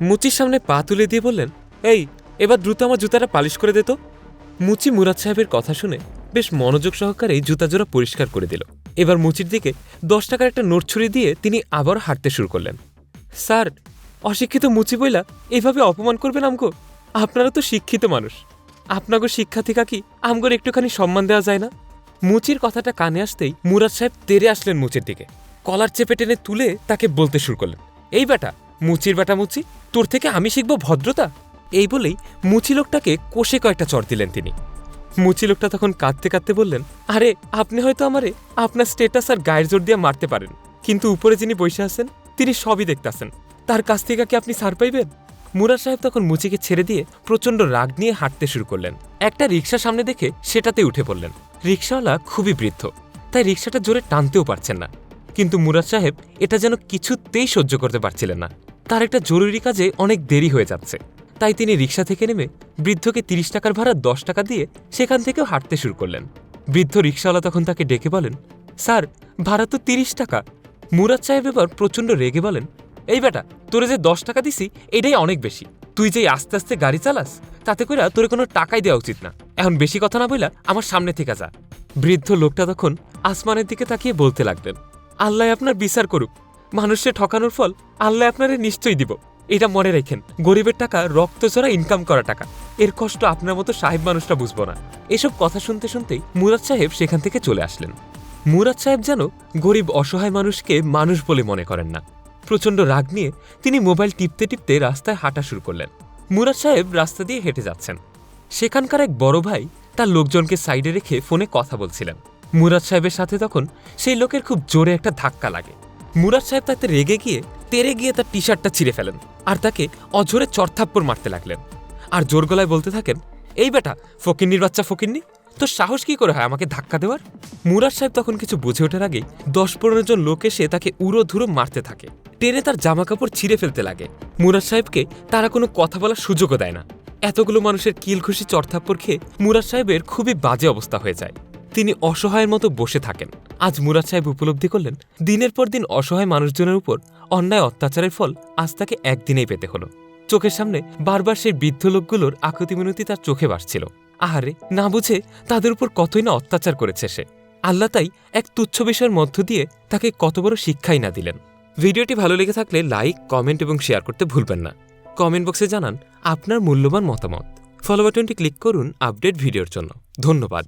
মুচির সামনে পা তুলে দিয়ে বললেন, এই, এবার দ্রুত আমার জুতাটা পালিশ করে দে তো। মুচি মুরাদ সাহেবের কথা শুনে বেশ মনোযোগ সহকারে জুতা জোড়া পরিষ্কার করে দিল। এবার মুচির দিকে দশ টাকার একটা নোট ছুরি দিয়ে তিনি আবার হাঁটতে শুরু করলেন। স্যার, অশিক্ষিত মুচি বইলা এইভাবে অপমান করবেন আমগো? আপনারা তো শিক্ষিত মানুষ। আপনাগো শিক্ষা থেকে কি আমগোর একটুখানি সম্মান দেওয়া যায় না? মুচির কথাটা কানে আসতেই মুরাদ সাহেব তেরে আসলেন মুচির দিকে। কলার চেপে টেনে তুলে তাকে বলতে শুরু করলেন, এই বেটা মুচির বেটা মুচি তোর থেকে আমি শিখব ভদ্রতা? এই বলেই মুচি লোকটাকে কোষে কয়েকটা চর দিলেন তিনি। মুচি লোকটা তখন কাঁদতে কাঁদতে বললেন, আরে, আপনি হয়তো আমারে আপনার স্টেটাস আর গায়ের জোর দিয়ে মারতে পারেন। কিন্তু উপরে যিনি বসে আছেন, তিনি সবই দেখতাছেন। তার কাছ থেকে কি আপনি সার পাইবেন? মুরাদ সাহেব তখন মুচিকে ছেড়ে দিয়ে প্রচণ্ড রাগ নিয়ে হাঁটতে শুরু করলেন। একটা রিক্সা সামনে দেখে সেটাতে উঠে পড়লেন। রিক্সাওয়ালা খুবই বৃদ্ধ, তাই রিক্সাটা জোরে টানতেও পারছেন না। কিন্তু মুরাদ সাহেব এটা যেন কিছুতেই সহ্য করতে পারছিলেন না। তার একটা জরুরি কাজে অনেক দেরি হয়ে যাচ্ছে। তাই তিনি রিক্সা থেকে নেমে বৃদ্ধকে তিরিশ টাকার ভাড়া দশ টাকা দিয়ে সেখান থেকেও হাঁটতে শুরু করলেন। বৃদ্ধ রিক্সাওয়ালা তখন তাকে ডেকে বলেন, স্যার, ভাড়া তো তিরিশ টাকা। মুরাদ সাহেব এবার প্রচণ্ড রেগে বলেন, এই বেটা, তোরে যে দশ টাকা দিছি, এটাই অনেক বেশি। তুই যেই আস্তে আস্তে গাড়ি চালাস, তাতে কইরা তোরে কোনো টাকাই দেওয়া উচিত না। এখন বেশি কথা না বইলা আমার সামনে থেকে যা। বৃদ্ধ লোকটা তখন আসমানের দিকে তাকিয়ে বলতে লাগলেন, আল্লাহ আপনার বিচার করুক। মানুষে ঠকানোর ফল আল্লাহ আপনারে নিশ্চয়ই দিব। এটা মনে রেখেন, গরিবের টাকা, রক্ত চড়া ইনকাম করা টাকা। এর কষ্ট আপনার মতো সাহেব মানুষটা বুঝব না। এসব কথা শুনতে শুনতেই মুরাদ সাহেব সেখান থেকে চলে আসলেন। মুরাদ সাহেব যেন গরিব, অসহায় মানুষকে মানুষ বলে মনে করেন না। প্রচণ্ড রাগ নিয়ে তিনি মোবাইল টিপতে টিপতে রাস্তায় হাঁটা শুরু করলেন। মুরাদ সাহেব রাস্তা দিয়ে হেঁটে যাচ্ছেন। সেখানকার এক বড় ভাই তার লোকজনকে সাইডে রেখে ফোনে কথা বলছিলেন। মুরাদ সাহেবের সাথে তখন সেই লোকের খুব জোরে একটা ধাক্কা লাগে। মুরাদ সাহেব তাতে রেগে গিয়ে, তেরে গিয়ে তার টি শার্টটা ছিঁড়ে ফেলেন আর তাকে অঝোরে চরথাপ্পর মারতে লাগলেন। আর জোর গলায় বলতে থাকেন, এই বেটা, ফকিন্নির বাচ্চা ফকিন্নি, তোর সাহস কি করে হয় আমাকে ধাক্কা দেওয়ার? মুরাদ সাহেব তখন কিছু বুঝে ওঠার আগেই দশ পনেরো জন লোক এসে তাকে উড়ো ধুরো মারতে থাকে। টেনে তার জামা কাপড় ছিঁড়ে ফেলতে লাগে। মুরাদ সাহেবকে তারা কোনো কথা বলার সুযোগও দেয় না। এতগুলো মানুষের কিলখুশি চরথাপ্পর খেয়ে মুরাদ সাহেবের খুবই বাজে অবস্থা হয়ে যায়। তিনি অসহায়ের মতো বসে থাকেন। আজ মুরাদ সাহেব উপলব্ধি করলেন, দিনের পর দিন অসহায় মানুষজনের উপর অন্যায় অত্যাচারের ফল আজ তাকে একদিনেই পেতে হলো। চোখের সামনে বারবার সেই বৃদ্ধ লোকগুলোর আকুতি মিনতি তার চোখে ভাসছিল আহারে, না বুঝে তাদের উপর কতই না অত্যাচার করেছে সে। আল্লাহ তাই এক তুচ্ছ বিষয়ের মধ্য দিয়ে তাকে কত বড় শিক্ষাই না দিলেন। ভিডিওটি ভালো লেগে থাকলে লাইক, কমেন্ট এবং শেয়ার করতে ভুলবেন না। কমেন্ট বক্সে জানান আপনার মূল্যবান মতামত। ফলো বাটনটি ক্লিক করুন আপডেট ভিডিওর জন্য। ধন্যবাদ।